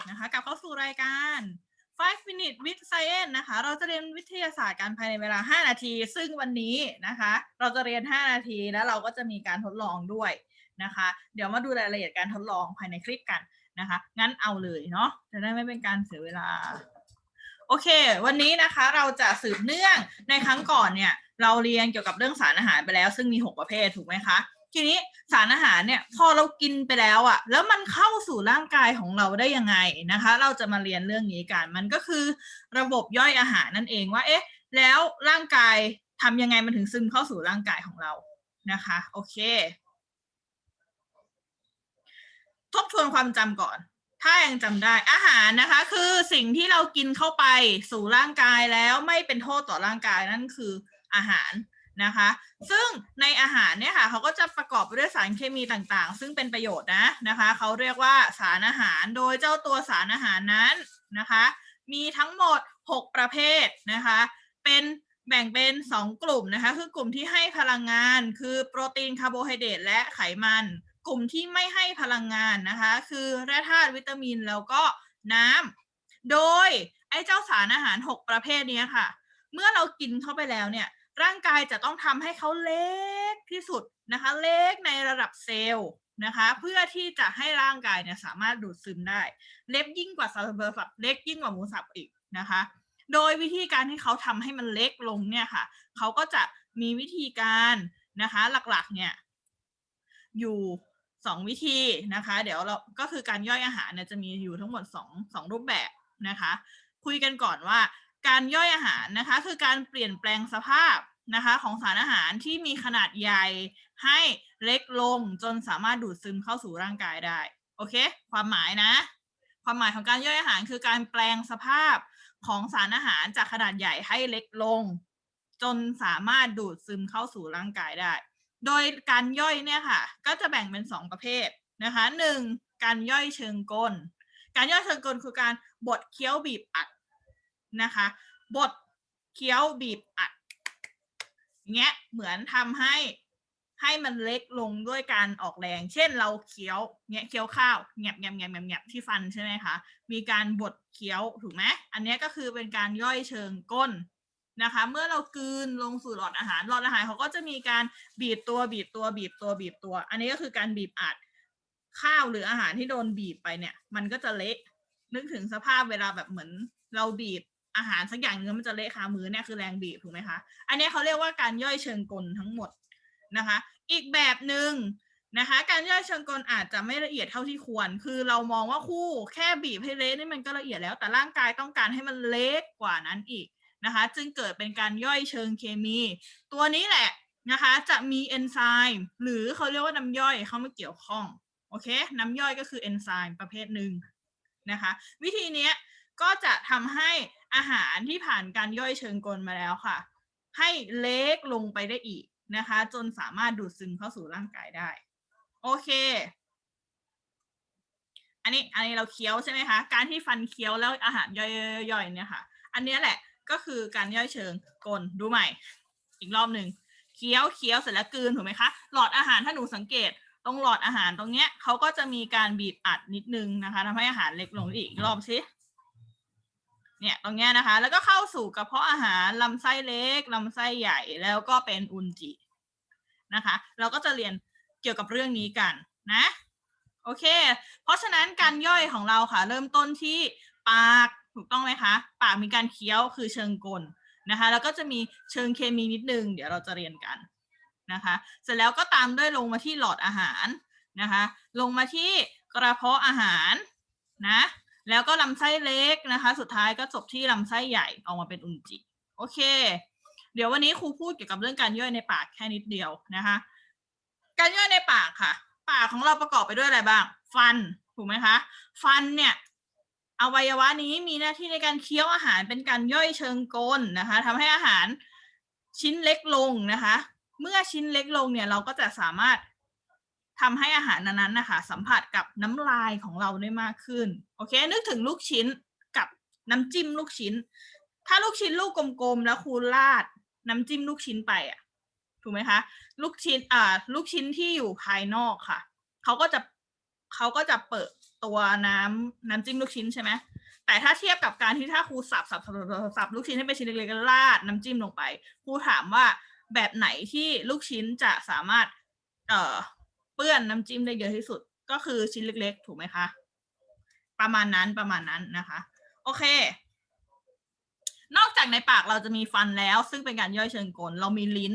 6 นะคะกลับเข้าสู่รายการ 5 minute with science นะคะ เราจะเรียนวิทยาศาสตร์กันภายในเวลา 5 นาที ซึ่งวันนี้นะคะ เราจะเรียน 5 นาทีแล้วเราก็จะมีการทดลองด้วยนะคะ เดี๋ยวมาดูรายละเอียดการทดลองภายในคลิปกันนะคะ งั้นเอาเลยเนาะจะได้ไม่เป็นการเสียเวลา โอเค วันนี้นะคะเราจะสืบเนื่องในครั้งก่อนเนี่ย เราเรียนเกี่ยวกับเรื่องสารอาหารไปแล้ว ซึ่งมี 6 ประเภทถูกไหมคะ ทีนี้สารอาหารเนี่ยพอเรากินไปแล้วอะแล้วมันเข้าสู่ร่างกายของเราได้ยังไงนะคะ เราจะมาเรียนเรื่องนี้กัน มันก็คือระบบย่อยอาหารนั่นเองว่า เอ๊ะ แล้วร่างกายทำยังไงมันถึงซึมเข้าสู่ร่างกายของเรานะคะ โอเค ทบทวนความจำก่อน ถ้ายังจำได้อาหารนะคะ คือสิ่งที่เรากินเข้าไปสู่ร่างกายแล้วไม่เป็นโทษต่อร่างกายนั่นคืออาหาร นะคะ ซึ่งในอาหารเนี่ยค่ะเขาก็จะประกอบไปด้วยสารเคมีต่างๆ ซึ่งเป็นประโยชน์นะนะคะเขาเรียกว่าสารอาหารโดยเจ้าตัวสารอาหารนั้นนะคะ มีทั้งหมด 6 ประเภทนะคะ เป็นแบ่งเป็น 2 กลุ่มนะคะ คือกลุ่มที่ให้พลังงานคือโปรตีนคาร์โบไฮเดรตและไขมัน กลุ่มที่ไม่ให้พลังงานนะคะ คือแร่ธาตุวิตามินแล้วก็น้ำโดยไอ้เจ้าสารอาหาร 6 ประเภทนี้ค่ะ เมื่อเรากินเข้าไปแล้วเนี่ย ร่างกายจะต้องทำให้เขาเล็กที่สุดนะคะ เล็กในระดับเซลล์นะคะ เพื่อที่จะให้ร่างกายเนี่ยสามารถดูดซึมได้ เล็กยิ่งกว่าซาลาเบอร์สับเล็กยิ่งกว่าหมูสับอีกนะคะ โดยวิธีการที่เขาทำให้มันเล็กลงเนี่ยค่ะ เขาก็จะมีวิธีการนะคะหลักๆเนี่ยอยู่สองวิธีนะคะ เดี๋ยวเราก็คือการย่อยอาหารเนี่ยจะมีอยู่ทั้งหมดสองสองรูปแบบนะคะ คุยกันก่อนว่า การย่อยอาหารนะคะ คือการเปลี่ยนแปลงสภาพนะคะของสารอาหารที่มีขนาดใหญ่ให้เล็กลงจนสามารถดูดซึมเข้าสู่ร่างกายได้ โอเค ความหมายนะ ความหมายของการย่อยอาหารคือการแปลงสภาพของสารอาหารจากขนาดใหญ่ให้เล็กลง จนสามารถดูดซึมเข้าสู่ร่างกายได้ โดยการย่อยเนี่ยค่ะ ก็จะแบ่งเป็นสองประเภทนะคะหนึ่งการย่อยเชิงกล การย่อยเชิงกลคือการบดเคี้ยวบีบอัด นะคะ บดเคี้ยวบีบอัดเงี้ยเหมือนทำให้ให้มันเล็กลงด้วยการออกแรง เช่นเราเคี้ยวเงี้ยเคี้ยวข้าวแงบแงบแงบแงบแงบที่ฟันใช่ไหมคะ มีการบดเคี้ยวถูกไหมอันนี้ก็คือเป็นการย่อยเชิงก้นนะคะ เมื่อเรากลืนลงสู่หลอดอาหาร หลอดอาหารเขาก็จะมีการบีบตัวบีบตัวบีบตัวบีบตัว อันนี้ก็คือการบีบอัดข้าวหรืออาหารที่โดนบีบไปเนี่ย มันก็จะเละนึกถึงสภาพเวลาแบบเหมือนเราบีบ อาหารสักอย่างนึงมันจะเละคามือเนี่ยคือแรงบีบถูกไหมคะ อันนี้เขาเรียกว่าการย่อยเชิงกลทั้งหมดนะคะ อีกแบบหนึ่งนะคะ การย่อยเชิงกลอาจจะไม่ละเอียดเท่าที่ควร คือเรามองว่าคู่แค่บีบให้เละนี่มันก็ละเอียดแล้ว แต่ร่างกายต้องการให้มันเล็กกว่านั้นอีกนะคะ จึงเกิดเป็นการย่อยเชิงเคมี ตัวนี้แหละนะคะจะมีเอนไซม์หรือเขาเรียกว่าน้ำย่อยเข้ามาเกี่ยวข้องโอเคน้ำย่อยก็คือเอนไซม์ประเภทหนึ่งนะคะ วิธีนี้ ก็จะทำให้อาหารที่ผ่านการย่อยเชิงกลมาแล้วค่ะ ให้เล็กลงไปได้อีกนะคะ จนสามารถดูดซึมเข้าสู่ร่างกายได้ โอเค อันนี้อันนี้เราเคี้ยวใช่ไหมคะ การที่ฟันเคี้ยวแล้วอาหารย่อยๆเนี่ยค่ะ อันนี้แหละก็คือการย่อยเชิงกลดูใหม่ อีกรอบหนึ่งเคี้ยวเคี้ยวเสร็จแล้วกลืนถูกไหมคะ หลอดอาหารถ้าหนูสังเกตตรงหลอดอาหารตรงเนี้ยเขาก็จะมีการบีบอัดนิดนึงนะคะทำให้อาหารเล็กลงได้อีกรอบสิ เนี่ยตรงเนี้ยนะคะ แล้วก็เข้าสู่กระเพาะอาหารลำไส้เล็กลำไส้ใหญ่แล้วก็เป็นอุจจินะคะ เราก็จะเรียนเกี่ยวกับเรื่องนี้กันนะโอเค เพราะฉะนั้นการย่อยของเราค่ะ เริ่มต้นที่ปากถูกต้องไหมคะ ปากมีการเคี้ยวคือเชิงกลนะคะ แล้วก็จะมีเชิงเคมีนิดนึง เดี๋ยวเราจะเรียนกันนะคะ เสร็จแล้วก็ตามด้วยลงมาที่หลอดอาหารนะคะ ลงมาที่กระเพาะอาหารนะ แล้วก็ลำไส้เล็กนะคะ สุดท้ายก็จบที่ลำไส้ใหญ่ออกมาเป็นอุจจิ โอเค เดี๋ยววันนี้ครูพูดเกี่ยวกับเรื่องการย่อยในปากแค่นิดเดียวนะคะ การย่อยในปากค่ะ ปากของเราประกอบไปด้วยอะไรบ้าง ฟัน ถูกไหมคะ ฟันเนี่ยอวัยวะนี้มีหน้าที่ในการเคี้ยวอาหารเป็นการย่อยเชิงกลนะคะทำให้อาหารชิ้นเล็กลงนะคะ เมื่อชิ้นเล็กลงเนี่ยเราก็จะสามารถ ทำให้อาหารนั้นๆนะคะสัมผัสกับน้ำลายของเราได้มากขึ้นโอเค นึกถึงลูกชิ้นกับน้ำจิ้มลูกชิ้น ถ้าลูกชิ้นลูกกลมๆแล้วครูราดน้ำจิ้มลูกชิ้นไปอะถูกไหมคะ ลูกชิ้นอ่าลูกชิ้นที่อยู่ภายนอกค่ะเขาก็จะเขาก็จะเปิดตัวน้ำน้ำจิ้มลูกชิ้นใช่ไหมแต่ถ้าเทียบกับการที่ถ้าครูสับสับสับสับลูกชิ้นให้เป็นชิ้นเล็กๆแล้วราดน้ำจิ้มลงไปครูถามว่าแบบไหนที่ลูกชิ้นจะสามารถเอ่อเปื้อนน้ำจิ้มได้เยอะที่สุด ก็คือชิ้นเล็ก ๆ ถูกไหมคะ ประมาณนั้นประมาณนั้นนะคะ โอเค นอกจากในปากเราจะมีฟันแล้ว ซึ่งเป็นการย่อยเชิงกล เรามีลิ้น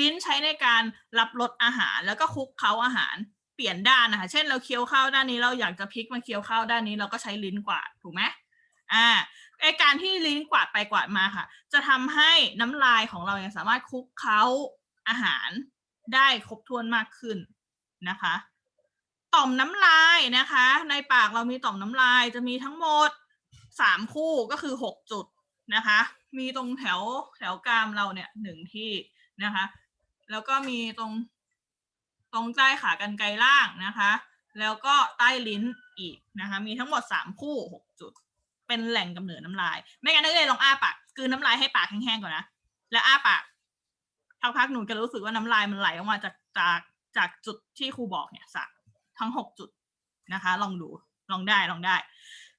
ลิ้นใช้ในการรับรสอาหาร แล้วก็คลุกเคล้าอาหารเปลี่ยนด้านนะคะ เช่นเราเคี้ยวข้าวด้านนี้เราอยากจะพลิกมาเคี้ยวข้าวด้านนี้ เราก็ใช้ลิ้นกวาดถูกไหมอ่าไอการที่ลิ้นกวาดไปกวาดมาค่ะ จะทำให้น้ำลายของเราสามารถคลุกเคล้าอาหารได้ครบถ้วนมากขึ้น นะคะ ต่อมน้ำลายนะคะ ในปากเรามีต่อมน้ำลายจะมีทั้งหมดสามคู่ก็คือหกจุดนะคะ มีตรงแถวแถวกรามเราเนี่ยหนึ่งที่นะคะ แล้วก็มีตรงตรงใต้ขากรรไกรล่างนะคะ แล้วก็ใต้ลิ้นอีกนะคะ มีทั้งหมดสามคู่หกจุด เป็นแหล่งกำเนิดน้ำลาย ไม่งั้นนักเรียนลองอ้าปากกลืนน้ำลายให้ปากแห้งๆก่อนนะ แล้วอ้าปากพักๆหนูจะรู้สึกว่าน้ำลายมันไหลออกมาจากจาก จากจุดที่ครูบอกเนี่ยสักทั้งหกจุดนะคะ ลองดูลองได้ลองได้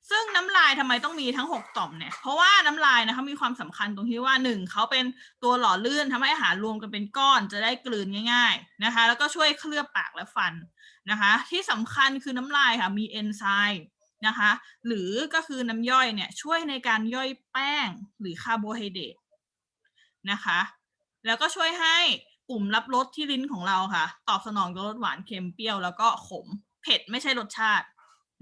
ซึ่งน้ำลายทำไมต้องมีทั้งหกต่อมเนี่ย เพราะว่าน้ำลายนะคะมีความสำคัญตรงที่ว่าหนึ่งเขาเป็นตัวหล่อลื่นทำให้อาหารรวมกันเป็นก้อนจะได้กลืนง่าย ๆนะคะ แล้วก็ช่วยเคลือบปากและฟันนะคะ ที่สำคัญคือน้ำลายค่ะมีเอนไซม์นะคะหรือก็คือน้ำย่อยเนี่ยช่วยในการย่อยแป้งหรือคาร์โบไฮเดรตนะคะ แล้วก็ช่วยให้ ปุ่มรับรสที่ลิ้นของเราค่ะ ตอบสนองกับรสหวานเค็มเปรี้ยวแล้วก็ขมเผ็ดไม่ใช่รสชาติ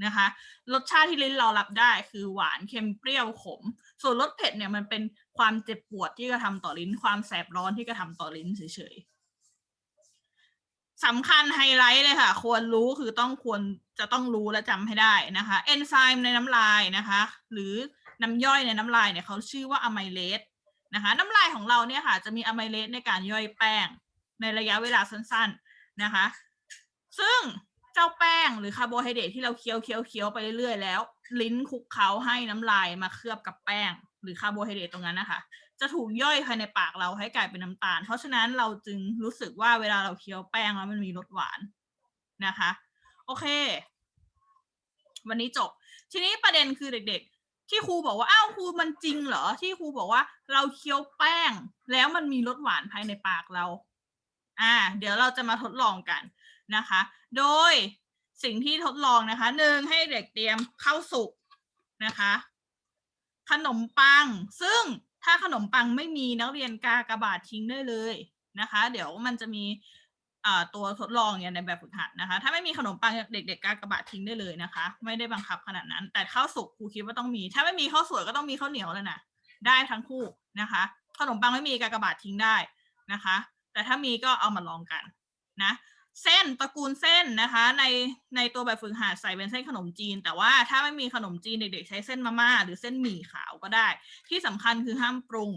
นะคะ รสชาติที่ลิ้นเรารับได้คือหวานเค็มเปรี้ยวขม ส่วนรสเผ็ดเนี่ยมันเป็นความเจ็บปวดที่กระทำต่อลิ้น ความแสบร้อนที่กระทำต่อลิ้นเฉยๆสำคัญไฮไลท์เลยค่ะ ควรรู้คือต้องควรจะต้องรู้และจำให้ได้นะคะ เอนไซม์ในน้ำลายนะคะ หรือน้ำย่อยในน้ำลายเนี่ยเขาชื่อว่าอะไมเลส นะคะน้ำลายของเราเนี่ยค่ะ จะมีอะไมเลสในการย่อยแป้ง ในระยะเวลาสั้นๆนะคะ ซึ่งเจ้าแป้งหรือคาร์โบไฮเดรตที่เราเคี้ยวเคี้ยวเคี้ยวไปเรื่อยๆแล้ว ลิ้นคุกเคล้าให้น้ำลายมาเคลือบกับแป้ง หรือคาร์โบไฮเดรตตรงนั้นนะคะ จะถูกย่อยภายในปากเราให้กลายเป็นน้ำตาล เพราะฉะนั้นเราจึงรู้สึกว่าเวลาเราเคี้ยวแป้งแล้วมันมีรสหวานนะคะ โอเค วันนี้จบ ทีนี้ประเด็นคือเด็กๆ ที่ครูบอกว่าอ้าวครูมันจริงเหรอ ที่ครูบอกว่า เราเคี้ยวแป้ง แล้วมันมีรสหวานภายในปากเรา อ่า เดี๋ยวเราจะมาทดลองกันนะคะ โดยสิ่งที่ทดลองนะคะหนึ่งให้เด็กเตรียมข้าวสุกนะคะ ขนมปัง ซึ่งถ้าขนมปังไม่มีนักเรียนกากระบาดทิ้งได้เลยนะคะ เดี๋ยวมันจะมี ตัวทดลองเนี่ยในแบบฝึกหัดนะคะ ถ้าไม่มีขนมปังเด็ก ๆกากระบาดทิ้งได้เลยนะคะ ไม่ได้บังคับขนาดนั้น แต่ข้าวสุกครูคิดว่าต้องมี ถ้าไม่มีข้าวสวยก็ต้องมีข้าวเหนียวเลยนะได้ทั้งคู่นะคะ ขนมปังไม่มีกากระบาดทิ้งได้นะคะ แต่ถ้ามีก็เอามาลองกันนะเส้นตระกูลเส้นนะคะ ในในตัวแบบฝึกหัดใส่เป็นเส้นขนมจีน แต่ว่าถ้าไม่มีขนมจีนเด็กๆ ใช้เส้นมาม่าหรือเส้นหมี่ขาวก็ได้ ที่สำคัญคือห้ามปรุง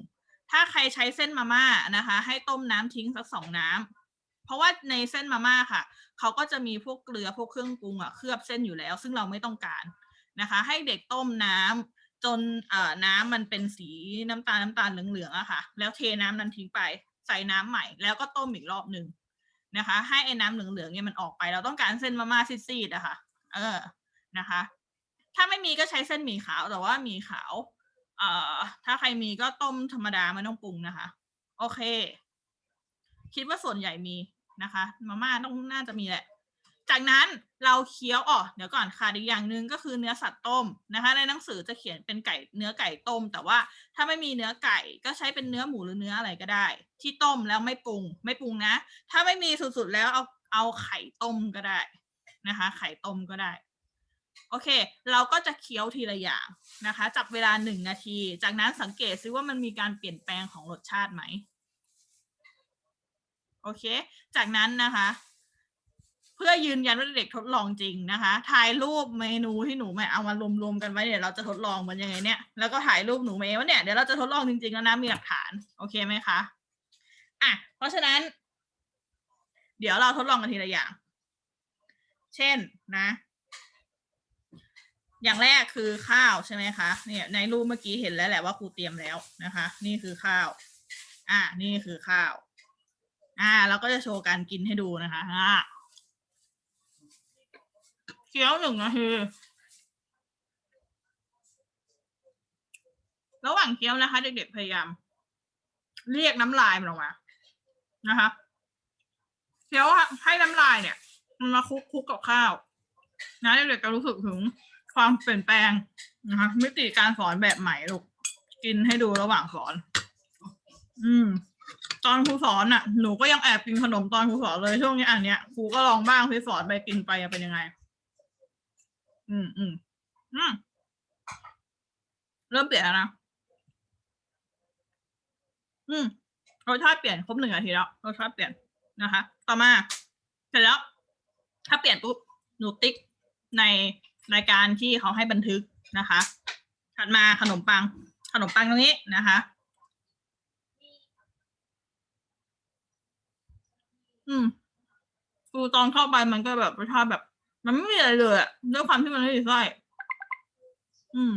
ถ้าใครใช้เส้นมาม่านะคะ ให้ต้มน้ำทิ้งสักสองน้ำ เพราะว่าในเส้นมาม่าค่ะเขาก็จะมีพวกเกลือพวกเครื่องปรุงอะเคลือบเส้นอยู่แล้ว ซึ่งเราไม่ต้องการนะคะ ให้เด็กต้มน้ำจนเอ่อน้ำมันเป็นสีน้ำตาลน้ำตาลเหลืองๆอะค่ะ แล้วเทน้ำนั้นทิ้งไปใส่น้ำใหม่ แล้วก็ต้มอีกรอบหนึ่งนะคะ ให้ไอ้น้ำเหลืองๆเนี่ยมันออกไป เราต้องการเส้นมาม่าซีดๆอะค่ะ เออนะคะ ถ้าไม่มีก็ใช้เส้นหมี่ขาวแต่ว่าหมี่ขาวเอ่อถ้าใครมีก็ต้มธรรมดาไม่ต้องปรุงนะคะ โอเค คิดว่าส่วนใหญ่มี นะคะ มาม่าต้องน่าจะมีแหละ จากนั้นเราเคี้ยวอ๋อเดี๋ยวก่อนค่ะอีกอย่างหนึ่งก็คือเนื้อสัตว์ต้มนะคะ ในหนังสือจะเขียนเป็นไก่เนื้อไก่ต้ม แต่ว่าถ้าไม่มีเนื้อไก่ก็ใช้เป็นเนื้อหมูหรือเนื้ออะไรก็ได้ ที่ต้มแล้วไม่ปรุง ไม่ปรุงนะ ถ้าไม่มีสุดๆแล้วเอาเอาไข่ต้มก็ได้นะคะ ไข่ต้มก็ได้โอเค เราก็จะเคี้ยวทีละอย่างนะคะ จับเวลาหนึ่งนาที จากนั้นสังเกตซิว่ามันมีการเปลี่ยนแปลงของรสชาติไหม โอเค จากนั้นนะคะ เพื่อยืนยันว่าเด็กทดลองจริงนะคะ ถ่ายรูปเมนูที่หนูไม่เอามารวมๆกันไว้เดี๋ยวเราจะทดลองมันยังไงเนี่ย แล้วก็ถ่ายรูปหนูมาเองว่าเนี่ยเดี๋ยวเราจะทดลองจริงๆแล้วนะมีหลักฐาน โอเคไหมคะ อะ เพราะฉะนั้น เดี๋ยวเราทดลองกันทีละอย่าง เช่นนะ อย่างแรกคือข้าวใช่ไหมคะ เนี่ยในรูปเมื่อกี้เห็นแล้วแหละว่าครูเตรียมแล้วนะคะ นี่คือข้าว อะนี่คือข้าว อ่าเราก็จะโชว์การกินให้ดูนะคะอ่าคี้ยวหนึ่งนาทีระหว่างเคี้ยวนะคะ เด็กๆพยายาม เรียกน้ำลายมันออกมานะคะเคี้ยวให้น้ำลายเนี่ย มันมาคลุกคลุกกับข้าว นะเด็กๆจะรู้สึกถึงความเปลี่ยนแปลงนะคะมิติการสอนแบบใหม่ลูกกินให้ดูระหว่างสอน อืม ตอนครูสอนอะหนูก็ยังแอบกินขนมตอนครูสอนเลยช่วงนี้อันเนี้ยครูก็ลองบ้างพี่สอนไปกินไปเป็นยังไง อืมอืมอืมเริ่มเปลี่ยนแล้วนะอืมรสชาติเปลี่ยนครบหนึ่งนาทีแล้วรสชาติเปลี่ยนนะคะ ต่อมาเสร็จแล้ว ถ้าเปลี่ยนปุ๊บหนูติ๊กในรายการที่เขาให้บันทึกนะคะ ถัดมาขนมปัง ขนมปังตรงนี้นะคะ อืมคือตอนเข้าไปมันก็แบบรสชาติแบบ มันไม่มีอะไรเลยอะด้วยความที่มันไม่มีไส้อืม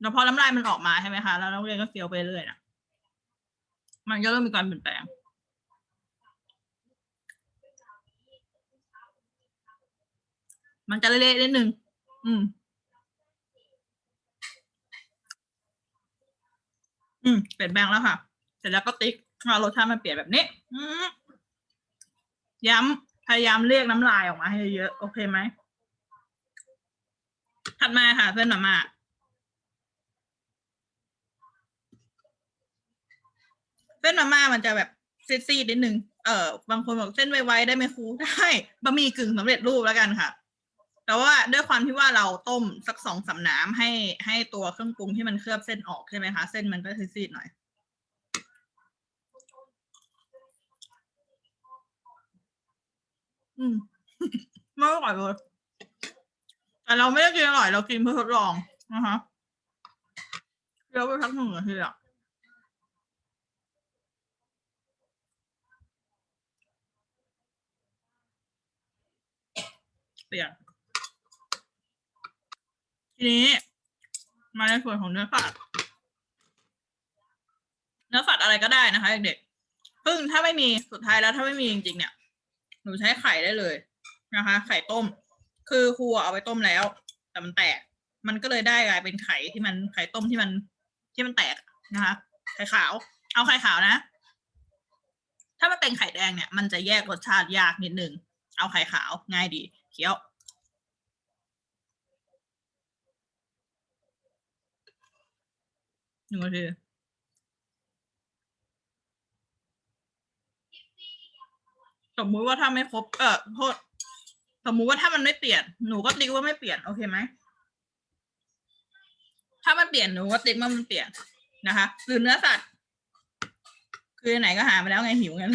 แล้วพอน้ำลายมันออกมาใช่ไหมคะ แล้วนักเรียนก็เคี้ยวไปเรื่อยนะมันก็เริ่มมีการเปลี่ยนแปลง มันจะเละๆนิดนึง อืม อืม เปลี่ยนแปลงแล้วค่ะ เสร็จแล้วก็ติ๊กว่ารสชาติมันเปลี่ยนแบบนี้ อืม ย้ำพยายามเรียกน้ำลายออกมาให้เยอะโอเคไหมถัดมาค่ะเส้นหมามาเส้นมาม่ามันจะแบบซีดๆนิดนึง เออบางคนบอกเส้นไวๆได้ไหมครูได้บะหมี่กึ่งสำเร็จรูปแล้วกันค่ะ แต่ว่าด้วยความที่ว่าเราต้มสักสองสามน้ำให้ให้ตัวเครื่องปรุงที่มันเคลือบเส้นออกใช่ไหมคะ เส้นมันก็ซีดๆหน่อย อืมไม่อร่อยเลยแต่เราไม่ได้กินอร่อยเรากินเพื่อทดลองนะคะเคี้ยวไปสักหนึ่งนาทีอะเปลี่ยนทีนี้ มาในส่วนของเนื้อสัตว์เนื้อสัตว์อะไรก็ได้นะคะเด็กๆซึ่งถ้าไม่มีสุดท้ายแล้วถ้าไม่มีจริงๆเนี่ย หนูใช้ไข่ได้เลยนะคะ ไข่ต้ม คือครูเอาไปต้มแล้ว แต่มันแตก มันก็เลยได้กลายเป็นไข่ที่มันไข่ต้มที่มันที่มันแตกนะคะ ไข่ขาว เอาไข่ขาวนะ ถ้ามันเป็นไข่แดงเนี่ย มันจะแยกรสชาติยากนิดนึง เอาไข่ขาวง่ายดี เคี้ยวหนึ่งนาที สมมุติว่าถ้าไม่ครบเออโทษสมมุติว่าถ้ามันไม่เปลี่ยนหนูก็ติ๊กว่าไม่เปลี่ยนโอเคไหมถ้ามันเปลี่ยนหนูก็ติ๊กว่ามันเปลี่ยนนะคะหรือเนื้อสัตว์ คือไหนก็หามาแล้วไงหิวงั้น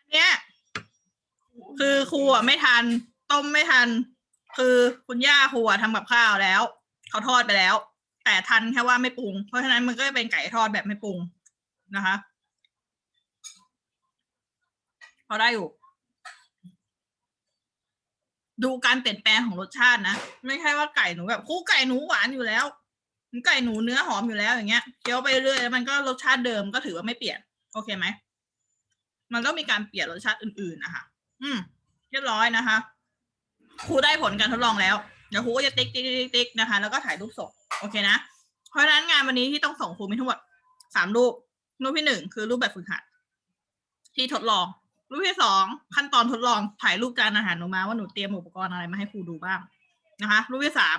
อันเนี้ยคือครูอะไม่ทัน ต้มไม่ทัน คือคุณย่าครูอะทำกับข้าวแล้วเขาทอดไปแล้ว แต่ทันแค่ว่าไม่ปรุง เพราะฉะนั้นมันก็เป็นไก่ทอดแบบไม่ปรุงนะคะ พ อได้อยู่ ดูการเปลี่ยนแปลงของรสชาตินะ ไม่ใช่ว่าไก่หนูแบบคู่ไก่หนูหวานอยู่แล้วไก่หนูเนื้อหอมอยู่แล้วอย่างเงี้ยเคี้ยวไปเรื่อยแล้วมันก็รสชาติเดิมก็ถือว่าไม่เปลี่ยน โอเคไหมมันก็มีการเปลี่ยนรสชาติอื่นๆนะคะ อืม เรียบร้อยนะคะ ครูได้ผลการทดลองแล้ว เดี๋ยวครูก็จะติ๊กติ๊กติ๊กติ๊กนะคะ แล้วก็ถ่ายรูปส่ง โอเคนะ เพราะฉะนั้นงานวันนี้ที่ต้องส่งครูมีทั้งหมดสามรูป รูปที่หนึ่งคือรูปแบบฝึกหัด ที่ทดลอง รูปที่สองขั้นตอนทดลองถ่ายรูปจานอาหารหนูมาว่าหนูเตรียมอุปกรณ์อะไรมาให้ครูดูบ้างนะคะ รูปที่สาม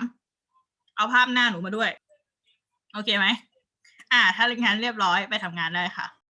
เอาภาพหน้าหนูมาด้วย โอเคไหมอ่า ถ้าเรียนงานเรียบร้อยไปทำงานได้ค่ะ